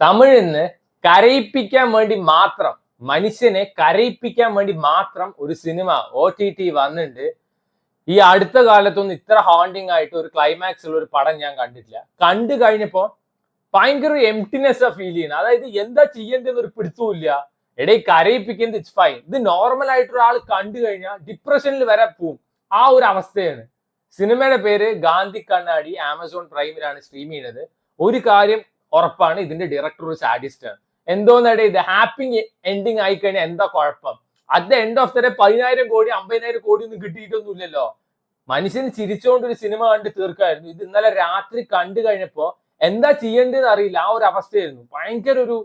തമിഴിൽ നിന്ന് കരയിപ്പിക്കാൻ വേണ്ടി മാത്രം മനുഷ്യനെ കരയിപ്പിക്കാൻ വേണ്ടി മാത്രം ഒരു സിനിമ ഒ ടി ടി വന്നിട്ടുണ്ട് ഈ അടുത്ത കാലത്തൊന്നും ഇത്ര ഹോണ്ടിങ് ആയിട്ട് ഒരു ക്ലൈമാക്സ് ഉള്ള ഒരു പടം ഞാൻ കണ്ടിട്ടില്ല. കണ്ടു കഴിഞ്ഞപ്പോ ഭയങ്കര എംറ്റിനെസ് ഫീൽ ചെയ്യുന്നത് അതായത് എന്താ ചെയ്യേണ്ടതെന്ന് ഒരു പിടുത്തമില്ല എടേ കരയിപ്പിക്കുന്നത് ഇറ്റ്സ് ഫൈൻ ഇത് നോർമൽ ആയിട്ട് ഒരാൾ കണ്ടു കഴിഞ്ഞാൽ ഡിപ്രഷനിൽ വരെ പോവും. ആ ഒരു അവസ്ഥയാണ്. സിനിമയുടെ പേര് ഗാന്ധി കണ്ണാടി ആമസോൺ പ്രൈമിലാണ് സ്ട്രീം ചെയ്യുന്നത്. ഒരു കാര്യം ഉറപ്പാണ് ഇതിന്റെ ഡയറക്ടർ ഒരു സാഡിസ്റ്റ് ആണ്. എന്തോന്നടേ ഇത് ഹാപ്പി എൻഡിങ് ആയി കഴിഞ്ഞാൽ എന്താ കുഴപ്പം? At the end of the day പതിനായിരം കോടി അമ്പതിനായിരം കോടി ഒന്നും കിട്ടിയിട്ടൊന്നുമില്ലല്ലോ. മനുഷ്യൻ ചിരിച്ചുകൊണ്ട് ഒരു സിനിമ കണ്ട് തീർക്കായിരുന്നു. ഇത് ഇന്നലെ രാത്രി കണ്ടു കഴിഞ്ഞപ്പോ എന്താ ചെയ്യേണ്ടതെന്ന് അറിയില്ല. ആ ഒരു അവസ്ഥയായിരുന്നു. ഭയങ്കര ഒരു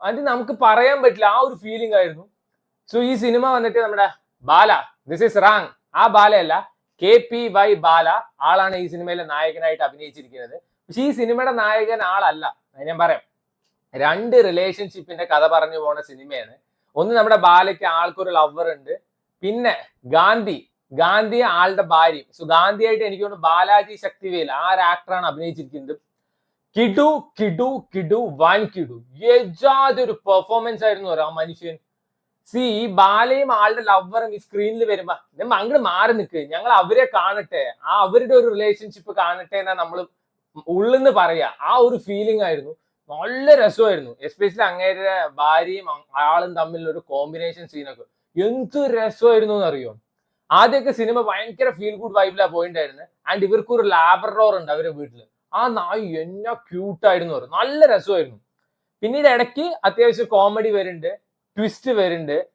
അത് നമുക്ക് പറയാൻ പറ്റില്ല. ആ ഒരു ഫീലിംഗ് ആയിരുന്നു. സോ ഈ സിനിമ വന്നിട്ട് നമ്മുടെ ബാല ദിസ് ഇസ് റാങ് ആ ബാലയല്ല കെ പി വൈ ബാല ആളാണ് ഈ സിനിമയിലെ നായകനായിട്ട് അഭിനയിച്ചിരിക്കുന്നത്. പക്ഷെ ഈ സിനിമയുടെ നായകൻ ആളല്ല. ഞാൻ പറയാം. രണ്ട് റിലേഷൻഷിപ്പിന്റെ കഥ പറഞ്ഞു പോണ സിനിമയാണ്. ഒന്ന് നമ്മുടെ ബാലയ്ക്ക് ആൾക്കൊരു ലവർ ഉണ്ട്. പിന്നെ ഗാന്ധി. ഗാന്ധി ആളുടെ ഭാര്യ. സോ ഗാന്ധിയായിട്ട് എനിക്ക് തോന്നുന്നു ബാലാജി ശക്തിവേൽ ആ ഒരു ആക്ടറാണ് അഭിനയിച്ചിരിക്കുന്നത്? കിഡു കിഡു കിഡു വൻ കിഡു യജാതൊരു പെർഫോമൻസ് ആയിരുന്നു ആ മനുഷ്യൻ. സി ഈ ബാലയും ആളുടെ ലവറും ഈ സ്ക്രീനിൽ വരുമ്പോ നമ്മൾ അങ്ങോട്ട് മാറി നിൽക്കുക ഞങ്ങൾ അവരെ കാണട്ടെ. ആ അവരുടെ ഒരു റിലേഷൻഷിപ്പ് കാണട്ടെ എന്നാ നമ്മൾ ഉള്ളെന്ന് പറയാ. ആ ഒരു ഫീലിംഗ് ആയിരുന്നു. നല്ല രസമായിരുന്നു. എസ്പെഷ്യലി അങ്ങേരുടെ ഭാര്യയും ആളും തമ്മിലുള്ള ഒരു കോമ്പിനേഷൻ സീനൊക്കെ എന്ത് രസമായിരുന്നു എന്നറിയോ ആദ്യമൊക്കെ സിനിമ ഭയങ്കര ഫീൽ ഗുഡ് വൈബിലാ പോയിണ്ടായിരുന്നു ആൻഡ് ഇവർക്ക് ഒരു ലാബറോർ ഉണ്ട് അവരുടെ വീട്ടിൽ ആ നായ് എന്നാ ക്യൂട്ടായിരുന്നു പറയും. നല്ല രസമായിരുന്നു. പിന്നീട് ഇടയ്ക്ക് അത്യാവശ്യം കോമഡി വരുന്നുണ്ട് ട്വിസ്റ്റ് വരുന്നുണ്ട്.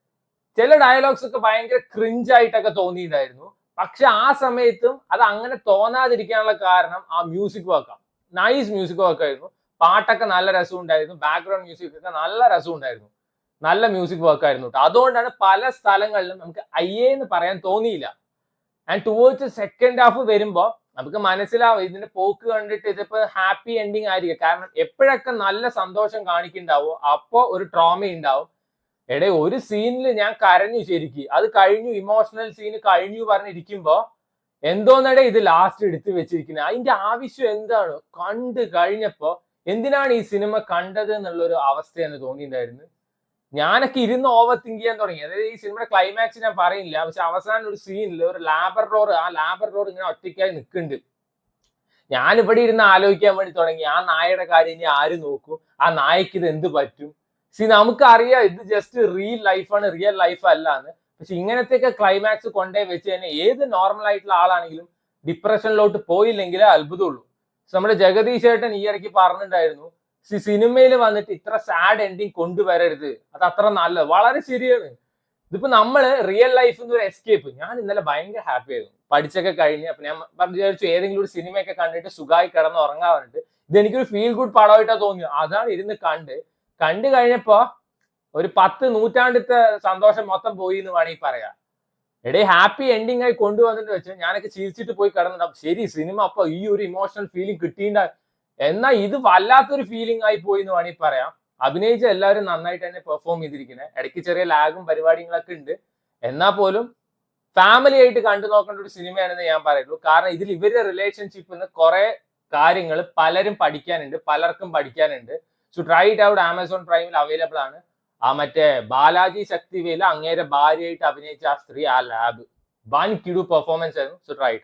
ചില ഡയലോഗ്സ് ഒക്കെ ഭയങ്കര ക്രിഞ്ച് ആയിട്ടൊക്കെ തോന്നിയിട്ടുണ്ടായിരുന്നു. പക്ഷെ ആ സമയത്തും അത് അങ്ങനെ തോന്നാതിരിക്കാനുള്ള കാരണം ആ മ്യൂസിക് വർക്കാണ് നൈസ് മ്യൂസിക് വർക്കായിരുന്നു പാട്ടൊക്കെ നല്ല രസം ഉണ്ടായിരുന്നു. ബാക്ക്ഗ്രൗണ്ട് മ്യൂസിക് ഒക്കെ നല്ല രസം ഉണ്ടായിരുന്നു. നല്ല മ്യൂസിക് വർക്കായിരുന്നു കേട്ടോ അതുകൊണ്ടാണ് പല സ്ഥലങ്ങളിലും നമുക്ക് അയ്യേ എന്ന് പറയാൻ തോന്നിയില്ല. ആൻഡ് ടുവേർഡ്സ് സെക്കൻഡ് ഹാഫ് വരുമ്പോൾ നമുക്ക് മനസ്സിലാവും ഇതിന്റെ പോക്ക് കണ്ടിട്ട് ഇതിപ്പോ ഹാപ്പി എൻഡിങ് ആയിരിക്കും. കാരണം എപ്പോഴൊക്കെ നല്ല സന്തോഷം കാണിക്കുന്നുണ്ടാവോ അപ്പോ ഒരു ട്രോമ ഉണ്ടാവും. എടേ ഒരു സീനിൽ ഞാൻ കരഞ്ഞു ശരിക്ക്. അത് കഴിഞ്ഞു ഇമോഷണൽ സീന് കഴിഞ്ഞു പറഞ്ഞിരിക്കുമ്പോ എന്തോന്നടേ ഇത് ലാസ്റ്റ് എടുത്തു വെച്ചിരിക്കുന്നത് അതിന്റെ ആവശ്യം എന്താണ്? കണ്ടു കഴിഞ്ഞപ്പോ എന്തിനാണ് ഈ സിനിമ കണ്ടത് എന്നുള്ളൊരു അവസ്ഥ എന്ന് തോന്നിയിട്ടുണ്ടായിരുന്നു. ഞാനൊക്കെ ഇരുന്ന് ഓവർ തിങ്ക് ചെയ്യാൻ തുടങ്ങി. അതായത് ഈ സിനിമയുടെ ക്ലൈമാക്സ് ഞാൻ പറയുന്നില്ല. പക്ഷെ അവസാനം ഒരു സീനിൽ ഒരു ലാബർ ഡോർ ആ ലാബർ ഡോർ ഇങ്ങനെ ഒറ്റയ്ക്കായി നിൽക്കുന്നുണ്ട്. ഞാനിവിടെ ഇരുന്ന് ആലോചിക്കാൻ വേണ്ടി തുടങ്ങി. ആ നായയുടെ കാര്യം ഇനി ആര് നോക്കും? ആ നായക്ക് ഇത് എന്ത് പറ്റും? സി നമുക്കറിയാം ഇത് ജസ്റ്റ് റിയൽ ലൈഫാണ് റിയൽ ലൈഫ് അല്ല എന്ന് പക്ഷെ ഇങ്ങനത്തെയൊക്കെ ക്ലൈമാക്സ് കൊണ്ടേ വെച്ച് തന്നെ ഏത് നോർമൽ ആയിട്ടുള്ള ആളാണെങ്കിലും ഡിപ്രഷനിലോട്ട് പോയില്ലെങ്കിലേ അത്ഭുതമുള്ളൂ. നമ്മുടെ ജഗദീഷ് ഏട്ടൻ ഈ ഇടയ്ക്ക് പറഞ്ഞിട്ടുണ്ടായിരുന്നു സി സിനിമയിൽ വന്നിട്ട് ഇത്ര സാഡ് എൻഡിങ് കൊണ്ടുവരരുത്. അത് അത്ര നല്ലത്. വളരെ ശരിയാണ്. ഇതിപ്പോ നമ്മൾ റിയൽ ലൈഫിൽ നിന്ന് ഒരു എസ്കേപ്പ് ഞാൻ ഇന്നലെ ഭയങ്കര ഹാപ്പി ആയിരുന്നു. പഠിച്ചൊക്കെ കഴിഞ്ഞ് അപ്പൊ ഞാൻ വിചാരിച്ചു ഏതെങ്കിലും ഒരു സിനിമയൊക്കെ കണ്ടിട്ട് സുഖമായി കിടന്ന് ഉറങ്ങാൻ ഇത് എനിക്കൊരു ഫീൽ ഗുഡ് പടമായിട്ടാ തോന്നിയത്. അതാണ് ഇരുന്ന് കണ്ട് കണ്ടു കഴിഞ്ഞപ്പോ ഒരു പത്ത് നൂറ്റാണ്ടിത്തെ സന്തോഷം മൊത്തം പോയി എന്ന് വേണമെങ്കിൽ പറയാം. എടേ ഹാപ്പി എൻഡിങ് ആയി കൊണ്ടുവന്നിട്ട് വെച്ച് ഞാനൊക്കെ ചിരിച്ചിട്ട് പോയി കിടന്നിട്ടുണ്ടാവും ശരി സിനിമ അപ്പൊ ഈ ഒരു ഇമോഷണൽ ഫീലിംഗ് കിട്ടിയിട്ട എന്നാൽ ഇത് വല്ലാത്തൊരു ഫീലിംഗ് ആയി പോയി എന്ന് വേണമെങ്കിൽ പറയാം. അഭിനയിച്ച എല്ലാവരും നന്നായിട്ട് തന്നെ പെർഫോം ചെയ്തിരിക്കുന്നത് ഇടയ്ക്ക് ചെറിയ ലാഗും പരിപാടികളൊക്കെ ഉണ്ട്. എന്നാൽ പോലും ഫാമിലി ആയിട്ട് കണ്ടു നോക്കേണ്ട ഒരു സിനിമയാണെന്ന് ഞാൻ പറയുള്ളൂ. കാരണം ഇതിൽ ഇവരുടെ റിലേഷൻഷിപ്പിൽ നിന്ന് കുറെ കാര്യങ്ങൾ പലരും പഠിക്കാനുണ്ട് പലർക്കും പഠിക്കാനുണ്ട്. So try it out Amazon പ്രൈമിൽ available ആണ്. ആ മറ്റേ ബാലാജി ശക്തിവേല അങ്ങേരെ ഭാര്യയായിട്ട് അഭിനയിച്ച ആ സ്ത്രീ ആ ലാബ് വൻ കിടു പെർഫോമൻസ് ആയിരുന്നു. So try it